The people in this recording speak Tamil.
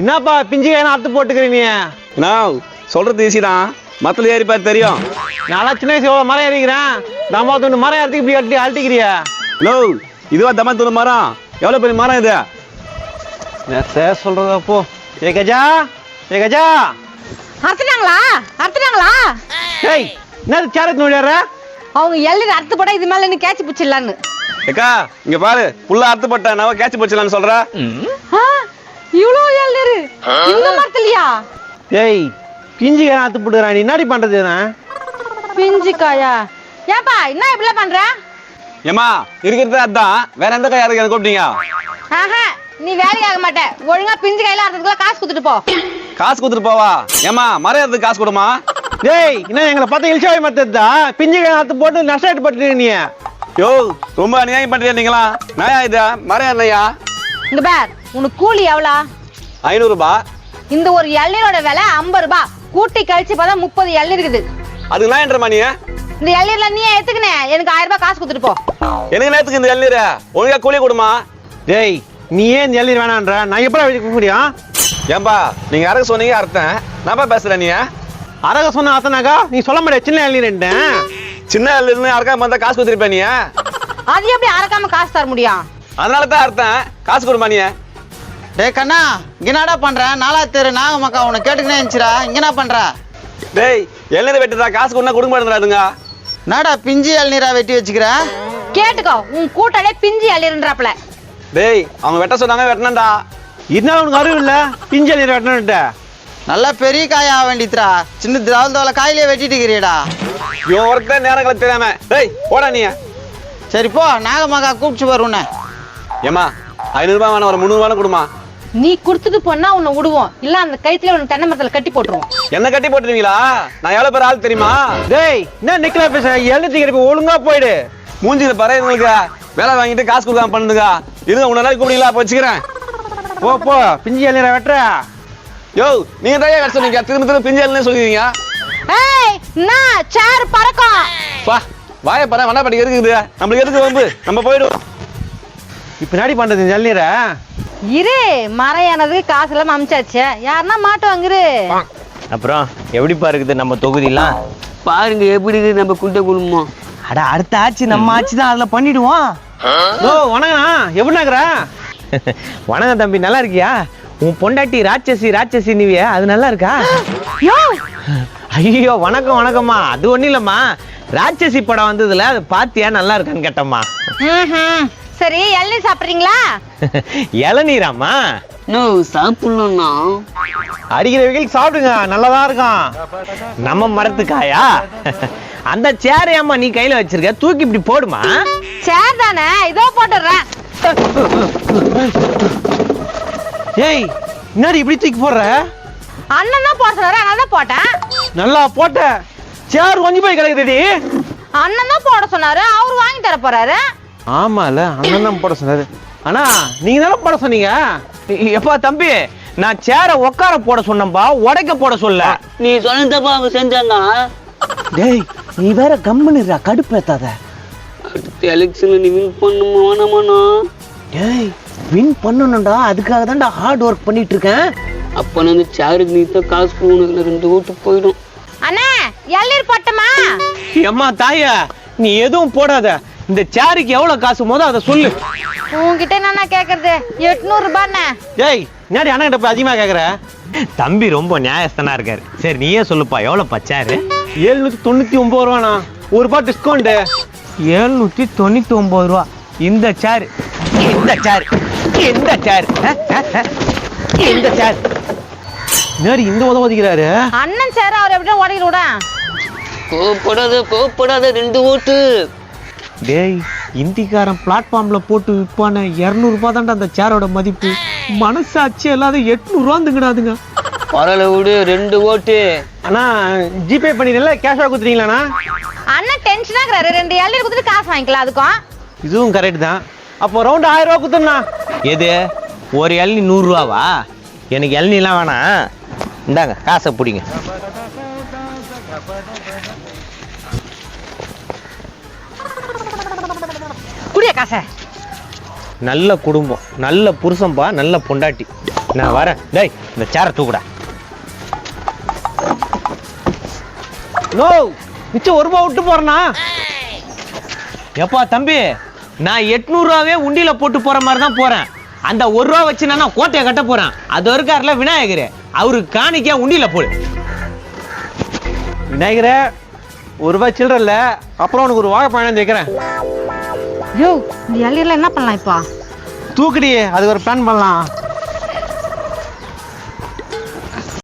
என்னப்பா பிஞ்சு கையை அறுத்து போட்டுக்கிற நீ நான் சொல்றது ஈஸி தான் மத்தில் ஏறி பார்த்து தெரியும். நான் சின்ன வயசு எவ்வளோ மரம் ஏறிக்கிறேன்? நம்ம தொண்டு மரம் ஏறதுக்கு இப்படி அட்டி அழட்டிக்கிறியா நோ இதுவா தம்மா தூள் மரம்? எவ்வளோ பெரிய மரம் இது? நேத்த சொல்றதா போ. ஏ கஜா ஏ கஜா. அறுத்துட்டாங்களா? அறுத்துட்டாங்களா? ஏய் என்ன சேரத்து நோடியார அவங்க எள்ளி அறுத்து போட்டா இது மேல கேட்சி பிடிச்சிடலான்னு ஏக்கா இங்க பாரு புல்லா அறுத்துப்பட்ட நான் கேட்ச் போச்சலான்னு சொல்ற. இவ்வளோ எள்ளு இந்த மரத்துலயா ஏய் பிஞ்சு கையை அறுத்து போட்டுக்கிறான் நீ. என்னடி பண்றது நான் பிஞ்சு காயா? ஏப்பா என்ன இப்படிலாம் பண்ற? ஏமா இருக்கிறது அதான். வேற எந்த கை யாருக்கு கூப்பிட்டீங்க? ஆஹா நீ வேலைக்கு ஆக மாட்ட. ஒழுங்கா பிஞ்சு கையில அறுத்ததுக்குள்ள காசு கொடுத்துட்டு போ. காசு கொடுத்துட்டு போவா? ஏமா மரம் ஏறதுக்கு காசு கொடுமா? டேய் என்ன எங்களை பார்த்தா இல்சாவை மத்ததா பிஞ்சு கையை அறுத்து போட்டு நஷ்டம் பட்டு நீ. யோ ரொம்ப அநியாயம் பண்றீங்களா நாயா இது? மரம் ஏறலையா இங்க பார். உனக்கு கூலி எவ்வளோ? ஐநூறுபா இந்த ஒரு இளநீரோட விலை ஐம்பது ரூபாய் கூட்டி கழிச்சு பார்த்தா முப்பது இளநீர் இருக்குது. அதுக்கு நான் என்றமா நீ இந்த இளநீர்ல நீ எடுத்துக்கினே எனக்கு ஆயிரம் ரூபாய் காசு கொடுத்துட்டு போ. எனக்கு நேரத்துக்கு இந்த இளநீர் ஒழுங்கா கூலி கொடுமா. டேய் நீ ஏன் இந்த எழுதி வேணான்ற? நான் எப்படி வைக்க முடியும்? ஏன்பா நீங்க யாருக்கு சொன்னீங்க அர்த்தம். நான்ப்பா பேசுறேன் நீ? அரக சொன்ன அத்தனாக்கா நீ சொல்ல முடியாது சின்ன எழுதிட்டேன் சின்ன இருந்து யாருக்கா வந்தா காசு கொடுத்துருப்ப நீ? அது எப்படி அறக்காம காசு தர முடியும்? அதனால தான் அர்த்தம். காசு கொடுமா நீ? டேய் கண்ணா இங்க என்னடா பண்ற? நாலா தெரு நாக மக்கா உன்னை கேட்டுக்கினே இருந்துச்சுடா. இங்க என்ன பண்ற? டேய் இளநீர் வெட்டுதா காசு கொடுத்தா கொடுக்க மாட்டேங்கிறாதுங்க என்னடா பிஞ்சு இளநீரா வெட்டி வச்சுக்கிற? கேட்டுக்கோ உன் கூட்டாலே பிஞ்சு இளநீர்ன்றாப்ல டேய் அவங்க வெட்ட சொன்னாங்க வெட்டினண்டா இருந்தாலும் உனக்கு அறிவு இல்ல பிஞ்சு எழுதி வெட்டணுன்ட்ட நல்லா பெரிய காயா வேண்டித்துடா சின்ன தவள் தவளை காயிலே வெட்டிட்டு இருக்கிறியடா. இவன் ஒருத்தர் நேரங்களை தெரியாம. டேய் போடா நீ. சரி போ நாக மக்கா கூப்பிட்டு வர உன்னை. ஏமா ஐநூறுபா வேணாம் ஒரு முந்நூறுபா கொடுமா. நீ கொடுத்துட்டு போனா உன்னை விடுவோம் இல்ல அந்த கயித்துல உன்னை தென்னை மரத்துல கட்டி போட்டுருவோம். என்ன கட்டி போட்டுருவீங்களா? நான் எவ்வளவு பேர் ஆள் தெரியுமா? டேய் என்ன நிக்கல பேச எழுதி இப்ப ஒழுங்கா போயிடு. மூஞ்சில பறைய உங்களுக்கு வேலை வாங்கிட்டு காசு கொடுக்காம பண்ணுங்க இருங்க உன்ன நாளைக்கு அப்ப வச்சுக்கிறேன். போ போ பிஞ்சு எழுதி வெட்டுற. யோ நீங்க தான் வெட்ட சொன்னீங்க. திரும்ப திரும்ப பிஞ்சல்னு சொல்லிடுவீங்க ஏய் என்ன? சேர் பறக்கும். பா வாய பற வண்டா படிக்க இருக்குது நம்மளுக்கு எதுக்கு வம்பு? நம்ம போயிடுவோம். இப்ப என்னடி பண்றது இந்த இளநீரை இரு மரம் காசு எல்லாம் அமிச்சாச்சு. யாருன்னா மாட்டுவாங்க இரு அப்புறம் எப்படிப்பா இருக்குது நம்ம தொகுதிலாம்? பாருங்க எப்படி இருக்குது நம்ம குண்ட குடும்பம் அட அடுத்த ஆட்சி நம்ம ஆட்சி தான் அதில் பண்ணிடுவோம். ஓ வணக்கண்ணா எப்படின்னாக்குற வணக்கம் தம்பி நல்லா இருக்கியா? உன் பொண்டாட்டி ராட்சசி ராட்சசி நீவிய அது நல்லா இருக்கா? யோ! ஐயோ வணக்கம் வணக்கம்மா. அது ஒன்றும் இல்லைம்மா. ராட்சசி படம் வந்ததுல அது பாத்தியா நல்லா இருக்கான்னு கேட்டம்மா. சரி இளநீர் சாப்பிட்றீங்களா? இளநீராம்மா? நோ சாப்பிடணும்னா? அடிக்கிற வெயில் சாப்பிடுங்க நல்லாதான் இருக்கும். நம்ம மரத்துக்காயா? அந்த சேர் ஏம்மா நீ கையில வச்சிருக்க தூக்கி இப்படி போடுமா? சேர் தானே இதோ போட்டுடுறேன். ஏய் என்னடி இப்படி தூக்கி போடுற? அண்ணன் தான் போட சொன்னாரு அதனால தான் போட்டேன். நல்லா போட்ட. சேர் கொஞ்சம் போய் கிடக்குதுடி அண்ணன் தான் போட சொன்னாரு அவர் வாங்கி தர போறாரு. ஆமால அண்ணன் தான் போட சொன்னாரு. அண்ணா நீங்க தானே போட சொன்னீங்க? எப்பா தம்பி நான் சேரை உட்கார போட சொன்னேன்பா உடைக்க போட சொல்ல. நீ சொன்னதப்பா அவங்க செஞ்சாங்க. டேய் நீ வேற கம்முனுடா கடுப்பேத்தாத அடுத்த எலெக்ஷன்ல நீ வின் பண்ணுமா வேணாமாண்ணா? டேய் வின் பண்ணணும்டா அதுக்காக தான்டா ஹார்ட் ஒர்க் பண்ணிட்டு இருக்கேன் அப்ப நான் அந்த சேருக்கு நீ தான் காசு கொடுக்கணும் ரெண்டு ஓட்டு போயிடும். அண்ணா இளநீர் போட்டமா? அம்மா தாய நீ எதுவும் போடாத. இந்த சேருக்கு எவ்வளவு காசு மோதோ அதை சொல்லு. உன்கிட்ட என்ன கேக்குறது? எட்நூறு ரூபாண்ணே ஏய் என்னடி அண்ணன் கிட்ட போய் அதிகமா கேக்குற? தம்பி ரொம்ப நியாயஸ்தனா இருக்காரு. சரி நீயே சொல்லுப்பா எவ்வளவு சேரு ஏழ்நூத்தி தொண்ணூத்தி ஒன்பது ரூபாண்ணா. ஒரு ரூபாய் டிஸ்கவுண்ட் எழுநூத்தி தொண்ணூத்தி ஒன்பது ரூபா. இந்த சேர். இந்த சேர். இந்த சேர். இந்த சேர். என்னடி இந்த உதவ ஒதுக்கிறாரு அண்ணன் சேர அவர் எப்படி உடையில விட? கோவப்படாத கோவப்படாத ரெண்டு ஓட்டு. டேய் இந்திக்காரன் பிளாட்ஃபார்ம்ல போட்டு விற்பான இரநூறுபா தான்டா அந்த சேரோட மதிப்பு. மனசாட்சி இல்லாத எட்நூறுவாந்துங்கடாதுங்க. பரவாயில்ல விடு ரெண்டு ஓட்டு. அண்ணா ஜிபே பண்ணிடல கேஷா கொடுத்துட்டீங்களாண்ணா? அண்ணன் டென்ஷனா இருக்கிறாரு. ரெண்டு இளநீர் கொடுத்துட்டு காசு வாங்கிக்கலாம் அதுக்கும். இதுவும் கரெக்ட் தான். அப்போ ரவுண்ட் ஆயிரம் ரூபா கொடுத்துருண்ணா எது? ஒரு இளநி நூறுரூவாவா? எனக்கு இளநிலாம் வேணாம். இந்தாங்க காசை பிடிங்க. நல்ல குடும்பம் நல்ல புருஷன்பா நல்ல பொண்டாட்டி. நான் வரேன். டேய் இந்த சேரை தூக்குடா. நோ மிச்சம் ஒரு ரூபா விட்டு போறேனா? எப்பா தம்பி நான் எட்நூறுவாவே உண்டியில போட்டு போற மாதிரி தான் போறேன். அந்த ஒரு ரூபா வச்சு நான் கோட்டையை கட்ட போறேன்? அது இருக்காருல விநாயகர். அவருக்கு காணிக்கையா உண்டியில போடு. விநாயகரே ஒரு ரூபாய் சில்லற இல்ல. அப்புறம் உனக்கு ஒரு வாழைப்பழம் வைக்கிறேன். யோ இந்த இலையில என்ன பண்ணலாம் இப்போ? தூக்குடி அதுக்கு ஒரு பிளான் பண்ணலாம்.